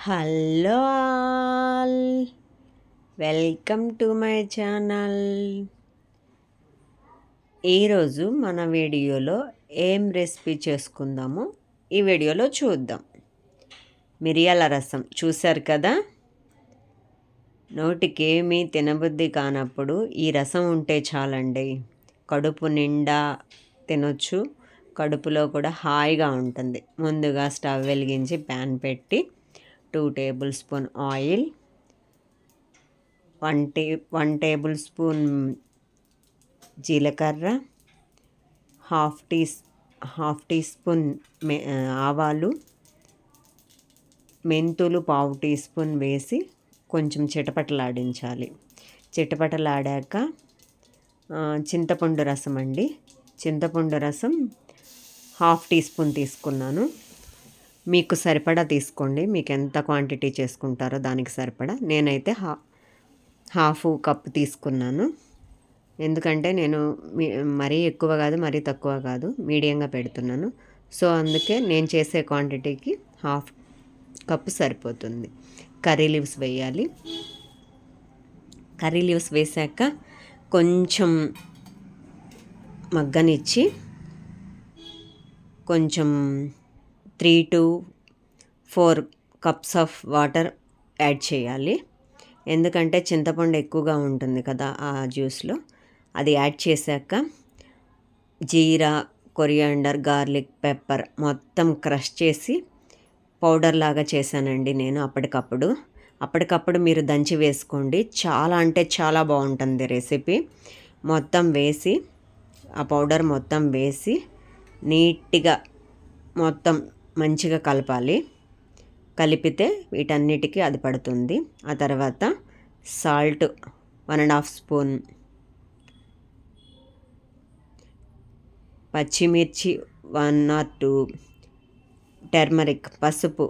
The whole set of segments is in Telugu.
Hello all. Welcome to my channel. ఈరోజు మన వీడియోలో ఏం రెసిపీ చేసుకుందామో? ఈ వీడియోలో చూద్దాం. మిరియాల రసం చూశారు కదా? నోటికేమీ తినబుద్ధి కానప్పుడు ఈ రసం ఉంటే చాలండి. కడుపు నిండా తినొచ్చు. కడుపులో కూడా హాయిగా ఉంటుంది. ముందుగా స్టవ్ వెలిగించి ప్యాన్ పెట్టి two tablespoon oil one టే వన్ టేబుల్ స్పూన్ జీలకర్ర half tea half teaspoon మె ఆవాలు మెంతులు పావు టీ స్పూన్ వేసి కొంచెం చిటపటలాడించాలి. చిటపటలాడాక చింతపండు రసం అండి. చింతపండు రసం హాఫ్ టీ స్పూన్ తీసుకున్నాను. మీకు సరిపడా తీసుకోండి. మీకు ఎంత క్వాంటిటీ చేసుకుంటారో దానికి సరిపడా. నేనైతే హా హాఫ్ కప్ తీసుకున్నాను. ఎందుకంటే నేను మరీ ఎక్కువ కాదు మరీ తక్కువ కాదు మీడియంగా పెడుతున్నాను. సో అందుకే నేను చేసే క్వాంటిటీకి హాఫ్ కప్ సరిపోతుంది. కర్రీ లీవ్స్ వేయాలి. కర్రీ లీవ్స్ వేసాక కొంచెం మగ్గనిచ్చి కొంచెం three to four cups of water add చేయాలి. ఎందుకంటే చింతపండు ఎక్కువగా ఉంటుంది కదా ఆ జ్యూస్లో. అది యాడ్ చేశాక జీరా కొరియాండర్ గార్లిక్ పెప్పర్ మొత్తం క్రష్ చేసి పౌడర్ లాగా చేశానండి నేను అప్పటికప్పుడు. అప్పటికప్పుడు మీరు దంచి వేసుకోండి. చాలా అంటే చాలా బాగుంటుంది రెసిపీ. మొత్తం వేసి ఆ పౌడర్ మొత్తం వేసి నీట్గా మొత్తం మంచిగా కలపాలి. కలిపితే వీటన్నిటికీ అది పడుతుంది. ఆ తర్వాత salt one and half spoon పచ్చిమిర్చి వన్ ఆర్ టూ టర్మరిక్ పసుపు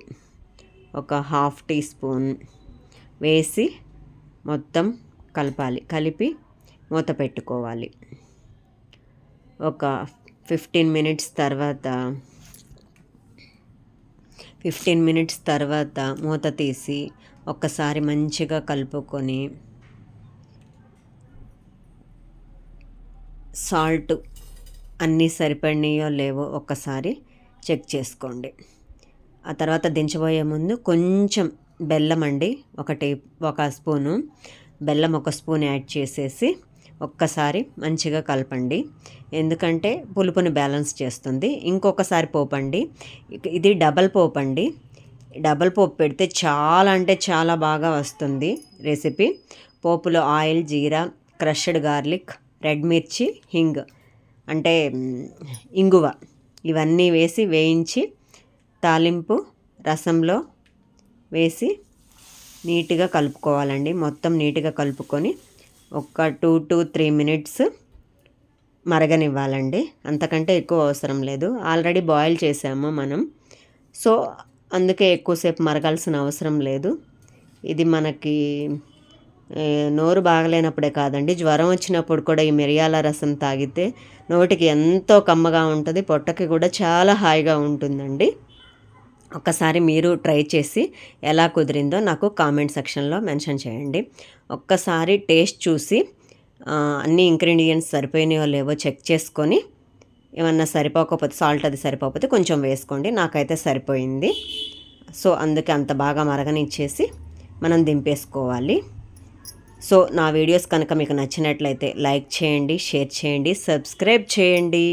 ఒక హాఫ్ టీ స్పూన్ వేసి మొత్తం కలపాలి. కలిపి మూత పెట్టుకోవాలి. ఒక ఫిఫ్టీన్ మినిట్స్ తర్వాత ఫిఫ్టీన్ మినిట్స్ తర్వాత మూత తీసి ఒక్కసారి మంచిగా కలుపుకొని సాల్ట్ అన్నీ సరిపడినాయో లేవో ఒక్కసారి చెక్ చేసుకోండి. ఆ తర్వాత దించబోయే ముందు కొంచెం బెల్లం అండి ఒక టే ఒక స్పూను. బెల్లం ఒక స్పూన్ యాడ్ చేసేసి ఒక్కసారి మంచిగా కలపండి. ఎందుకంటే పులుపుని బ్యాలెన్స్ చేస్తుంది. ఇంకొకసారి పోపండి. ఇది డబల్ పోపండి. డబల్ పోపు పెడితే చాలా అంటే చాలా బాగా వస్తుంది రెసిపీ. పోపులో ఆయిల్ జీరా క్రష్డ్ గార్లిక్ రెడ్ మిర్చి హింగ్ అంటే ఇంగువ ఇవన్నీ వేసి వేయించి తాలింపు రసంలో వేసి నీట్గా కలుపుకోవాలండి. మొత్తం నీట్గా కలుపుకొని ఒక టూ టు త్రీ మినిట్స్ మరగనివ్వాలండి. అంతకంటే ఎక్కువ అవసరం లేదు. ఆల్రెడీ బాయిల్ చేసాము మనం. సో అందుకే ఎక్కువసేపు మరగాల్సిన అవసరం లేదు. ఇది మనకి నోరు బాగలేనప్పుడే కాదండి. జ్వరం వచ్చినప్పుడు కూడా ఈ మిరియాల రసం తాగితే నోటికి ఎంతో కమ్మగా ఉంటుంది. పొట్టకి కూడా చాలా హాయిగా ఉంటుందండి. ఒక్కసారి మీరు ట్రై చేసి ఎలా కుదిరిందో నాకు కామెంట్ సెక్షన్లో మెన్షన్ చేయండి. ఒక్కసారి టేస్ట్ చూసి అన్ని ఇంగ్రీడియంట్స్ సరిపోయినాయో లేవో చెక్ చేసుకొని ఏమన్నా సరిపోకపోతే సాల్ట్ అది సరిపోకపోతే కొంచెం వేసుకోండి. నాకైతే సరిపోయింది. సో అందుకే అంత బాగా మరగనిచ్చేసి మనం దింపేసుకోవాలి. సో నా వీడియోస్ కనుక మీకు నచ్చినట్లయితే లైక్ చేయండి షేర్ చేయండి సబ్స్క్రైబ్ చేయండి.